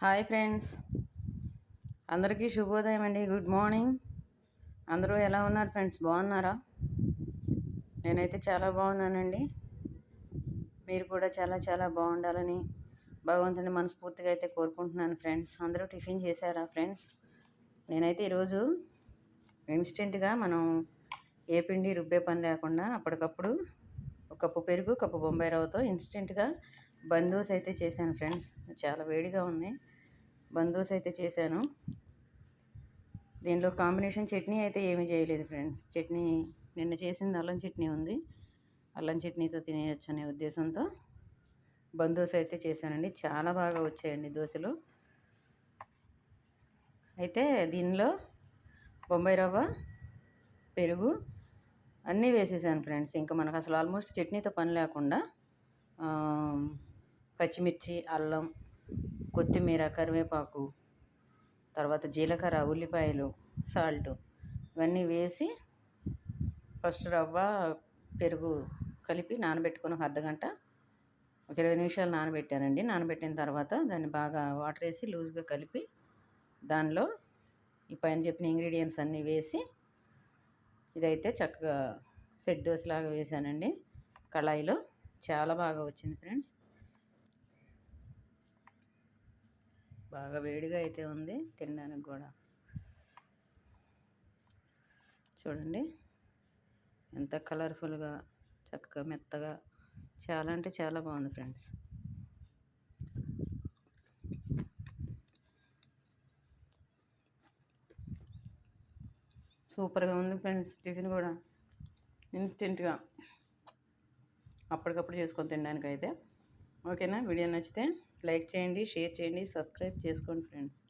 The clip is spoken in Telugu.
Hi friends. అందరికీ శుభోదయం అండి. Good morning. అందరూ ఎలా ఉన్నారు ఫ్రెండ్స్? బాగున్నారా? నేనైతే చాలా బాగున్నానండి. మీరు కూడా చాలా చాలా బాగుండాలని భగవంతుని మనస్ఫూర్తిగా అయితే కోరుకుంటున్నాను ఫ్రెండ్స్. అందరూ టిఫిన్ చేశారా ఫ్రెండ్స్? నేనైతే ఈరోజు ఇన్స్టెంట్గా మనం ఏ పిండి రుబ్బే పని లేకుండా అప్పటికప్పుడు ఒక కప్పు పెరుగు కప్పు బొంబాయి రవ్వతో ఇన్స్టెంట్గా బందోస్ అయితే చేశాను ఫ్రెండ్స్. చాలా వేడిగా ఉన్నాయి బందోస్ అయితే చేశాను. దీనిలో కాంబినేషన్ చట్నీ అయితే ఏమీ చేయలేదు ఫ్రెండ్స్. చట్నీ నిన్న చేసింది అల్లం చట్నీ ఉంది. అల్లం చట్నీతో తినేయచ్చు అనే ఉద్దేశంతో బందోస్ అయితే చేశానండి. చాలా బాగా వచ్చాయండి దోశలు. అయితే దీనిలో బొంబాయి రవ్వ పెరుగు అన్నీ వేసేసాను ఫ్రెండ్స్. ఇంకా మనకు అసలు ఆల్మోస్ట్ చట్నీతో పని లేకుండా పచ్చిమిర్చి అల్లం కొత్తిమీర కరివేపాకు తర్వాత జీలకర్ర ఉల్లిపాయలు సాల్ట్ ఇవన్నీ వేసి ఫస్ట్ రవ్వ పెరుగు కలిపి నానబెట్టుకుని ఒక అర్ధగంట ఒక ఇరవై నిమిషాలు నానబెట్టానండి. నానబెట్టిన తర్వాత దాన్ని బాగా వాటర్ వేసి లూజ్గా కలిపి దానిలో ఈ పైన చెప్పిన ఇంగ్రీడియంట్స్ అన్నీ వేసి ఇదైతే చక్కగా సెట్ దోశలాగా వేసానండి. కళాయిలో చాలా బాగా వచ్చింది ఫ్రెండ్స్. బాగా వేడిగా అయితే ఉంది తినడానికి కూడా. చూడండి ఎంత కలర్ఫుల్గా చక్కగా మెత్తగా చాలా అంటే చాలా బాగుంది ఫ్రెండ్స్. సూపర్గా ఉంది ఫ్రెండ్స్ టిఫిన్ కూడా. ఇన్స్టెంట్గా. అప్పటికప్పుడు చేసుకొని తినడానికి అయితే ఓకేనా? వీడియో నచ్చితే లైక్ చేయండి షేర్ చేయండి సబ్స్క్రైబ్ చేసుకోండి ఫ్రెండ్స్.